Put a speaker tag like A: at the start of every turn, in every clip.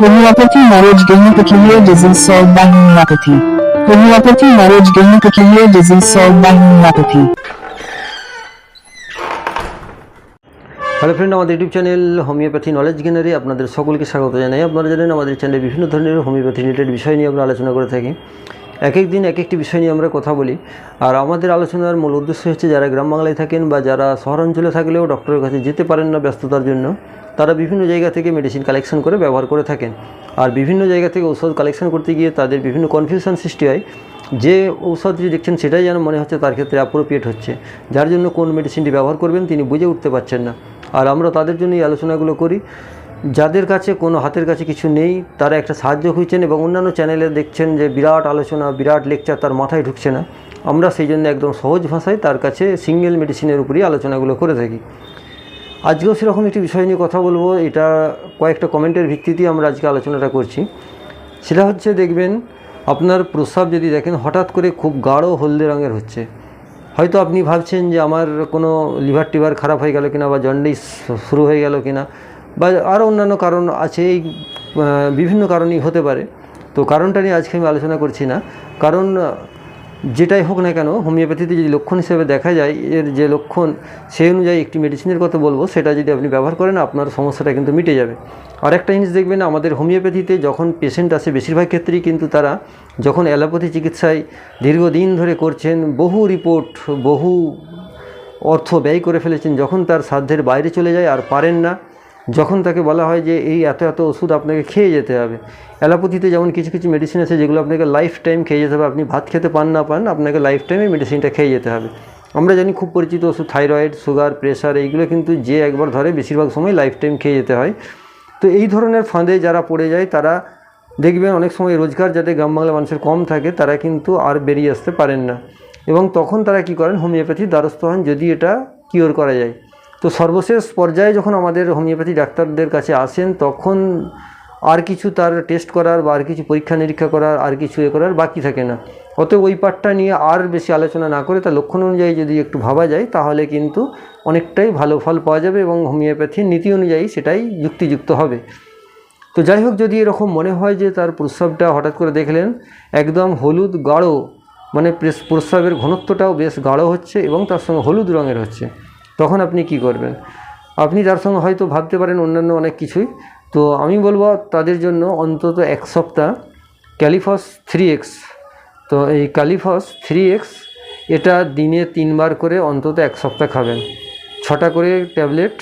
A: Homeopathy marriage gynecophilia disease solved by homeopathy. Homeopathy marriage gynecophilia disease solved by homeopathy.
B: Hello friend আমাদের YouTube channel homeopathy knowledge গেনারে আপনাদের সকলকে স্বাগত জানাই আপনারা জানেন আমাদের চ্যানেলে বিভিন্ন ধরনের হোমিওপ্যাথি রিলেটেড বিষয় নিয়ে আমরা আলোচনা করে থাকি এক এক দিন এক একটি বিষয় নিয়ে আমরা কথা বলি। আর আমাদের আলোচনার মূল উদ্দেশ্য হচ্ছে, যারা গ্রাম বাংলায় থাকেন বা যারা শহরাঞ্চলে থাকলেও ডক্টরের কাছে যেতে পারেন না ব্যস্ততার জন্য, তারা বিভিন্ন জায়গা থেকে মেডিসিন কালেকশন করে ব্যবহার করে থাকেন। আর বিভিন্ন জায়গা থেকে ঔষধ কালেকশন করতে গিয়ে তাদের বিভিন্ন কনফিউশন সৃষ্টি হয়। যে ঔষধটি দেখছেন সেটাই যেন মনে হচ্ছে তার ক্ষেত্রে অ্যাপ্রোপ্রিয়েট হচ্ছে। যার জন্য কোন মেডিসিনটি ব্যবহার করবেন তিনি বুঝে উঠতে পারছেন না। আর আমরা তাদের জন্য এই আলোচনাগুলো করি। যাদের কাছে কোনো হাতের কাছে কিছু নেই, তারা একটা সাহায্য খুঁজছেন এবং অন্যান্য চ্যানেলে দেখছেন যে বিরাট আলোচনা, বিরাট লেকচার তার মাথায় ঢুকছে না। আমরা সেই জন্য একদম সহজ ভাষায় তার কাছে সিঙ্গেল মেডিসিনের উপরই আলোচনাগুলো করে থাকি। আজকেও সেরকম একটি বিষয় নিয়ে কথা বলব, এটা কয়েকটা কমেন্টের ভিত্তিতেই আমরা আজকে আলোচনাটা করছি। সেটা হচ্ছে দেখবেন, আপনার প্রস্রাব যদি দেখেন, হঠাৎ করে খুব গাঢ় হলদে রঙের হচ্ছে। হয়তো আপনি ভাবছেন যে আমার কোনো লিভার টিভার খারাপ হয়ে গেল কিনা বা জন্ডিস শুরু হয়ে গেল কিনা। বা আরও অন্যান্য কারণ আছে এই বিভিন্ন কারণই হতে পারে। তো কারণটা নিয়ে আজকে আমি আলোচনা করছি না। কারণ যেটাই হোক না কেন, হোমিওপ্যাথিতে যদি লক্ষণ হিসেবে দেখা যায়, এর যে লক্ষণ সেই অনুযায়ী একটি মেডিসিনের কথা বলব, সেটা যদি আপনি ব্যবহার করেন, আপনার সমস্যাটা কিন্তু মিটে যাবে। আর একটা জিনিস দেখবেন, আমাদের হোমিওপ্যাথিতে যখন পেশেন্ট আসে, বেশিরভাগ ক্ষেত্রেই কিন্তু তারা যখন অ্যালোপ্যাথি চিকিৎসায় দীর্ঘদিন ধরে করছেন, বহু রিপোর্ট বহু অর্থ ব্যয় করে ফেলেছেন, যখন তার সাধ্যের বাইরে চলে যায়, আর পারেন না যখন তাকে বলা হয় যে এই এত এত ওষুধ আপনাকে খেয়ে যেতে হবে, অ্যালোপ্যাথিতে যেমন কিছু কিছু মেডিসিন আছে যেগুলো আপনাকে লাইফ টাইম খেয়ে যেতে হবে, আপনি ভাত খেতে পান না পান, আপনাকে লাইফ টাইমে মেডিসিনটা খেয়ে যেতে হবে। আমরা জানি খুব পরিচিত ওষুধ থাইরয়েড সুগার প্রেশার এইগুলো কিন্তু যে একবার ধরে বেশিরভাগ সময় লাইফ টাইম খেয়ে যেতে হয়। তো এই ধরনের ফাঁদে যারা পড়ে যায়, তারা দেখবেন অনেক সময় রোজগার যাতে গ্রাম বাংলা মানুষের কম থাকে, তারা কিন্তু আর বেরিয়ে আসতে পারেন না। এবং তখন তারা কি করেন, হোমিওপ্যাথির দ্বারস্থ হন, যদি এটা কিওর করা যায়। তো সর্বশেষ পর্যায়ে যখন আমাদের হোমিওপ্যাথি ডাক্তারদের কাছে আসেন, তখন আর কিছু তার টেস্ট করার বা আর কিছু পরীক্ষা নিরীক্ষা করার, আর কিছু এ করার বাকি থাকে না। অতএব ওই পার্টটা নিয়ে আর বেশি আলোচনা না করে তার লক্ষণ অনুযায়ী যদি একটু ভাবা যায়, তাহলে কিন্তু অনেকটাই ভালো ফল পাওয়া যাবে এবং হোমিওপ্যাথির নীতি অনুযায়ী সেটাই যুক্তিযুক্ত হবে। তো যাই হোক, যদি এরকম মনে হয় যে তার প্রস্রাবটা হঠাৎ করে দেখলেন, একদম হলুদ গাঢ় মানে প্রেস- প্রস্রাবের ঘনত্বটাও বেশ গাঢ় হচ্ছে এবং তার সঙ্গে হলুদ রঙের হচ্ছে। তখন আপনি কি করবেন? আপনি তার সঙ্গে হয়তো ভাবতে পারেন অন্যান্য অনেক কিছুই। তো আমি বলব তাদের জন্য অন্তত এক সপ্তাহ ক্যালিফস থ্রি এক্স। তো এই ক্যালিফস থ্রি এক্স এটা দিনে তিনবার করে অন্তত এক সপ্তাহ খাবেন। ছটা করে ট্যাবলেট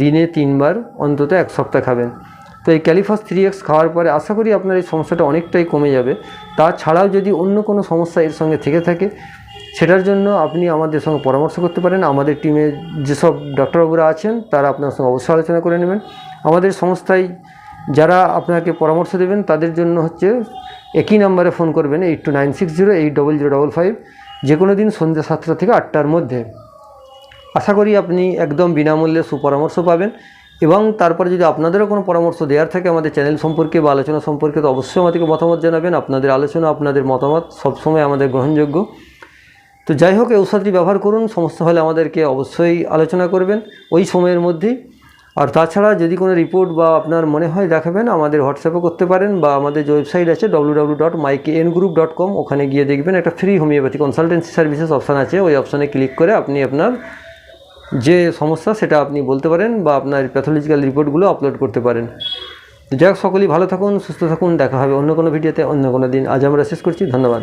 B: দিনে তিনবার অন্তত এক সপ্তাহ খাবেন। তো এই ক্যালিফাস থ্রি এক্স খাওয়ার পরে আশা করি আপনার এই সমস্যাটা অনেকটাই কমে যাবে। তাছাড়াও যদি অন্য কোনো সমস্যা এর সঙ্গে থেকে থাকে সেটার জন্য আপনি আমাদের সঙ্গে পরামর্শ করতে পারেন। আমাদের টিমে যেসব ডক্টরবাবুরা আছেন, তারা আপনার সঙ্গে অবশ্যই আলোচনা করে নেবেন। আমাদের সংস্থায় যারা আপনাকে পরামর্শ দেবেন, তাদের জন্য হচ্ছে একই নাম্বারে ফোন করবেন eight two nine six zero eight double zero double five যে কোনো দিন সন্ধ্যা সাতটা থেকে আটটার মধ্যে। আশা করি আপনি একদম বিনামূল্যে সুপরামর্শ পাবেন এবং তারপরে যদি আপনাদেরও কোনো পরামর্শ দেওয়ার থাকে আমাদের চ্যানেল সম্পর্কে বা আলোচনা সম্পর্কে, তো অবশ্যই আমাদেরকে মতামত জানাবেন। আপনাদের আলোচনা, আপনাদের মতামত সবসময় আমাদের গ্রহণযোগ্য। তো যাই হোক, এই ঔষধটি ব্যবহার করুন। সমস্যা হলে আমাদেরকে অবশ্যই আলোচনা করবেন ওই সময়ের মধ্যেই। আর তাছাড়া যদি কোনো রিপোর্ট বা আপনার মনে হয় দেখাবেন, আমাদের হোয়াটসঅ্যাপে করতে পারেন বা আমাদের যে ওয়েবসাইট আছে ডব্লু ওখানে গিয়ে দেখবেন একটা free homeopathy consultancy services option আছে। ওই অপশানে ক্লিক করে আপনি আপনার যে সমস্যা, সেটা আপনি বলতে পারেন বা আপনার প্যাথোলজিক্যাল রিপোর্টগুলো আপলোড করতে পারেন। হোক, সকলেই ভালো থাকুন, সুস্থ থাকুন। দেখা হবে অন্য কোনো ভিডিওতে। অন্য কোনো দিন। আজ আমরা শেষ করছি। ধন্যবাদ।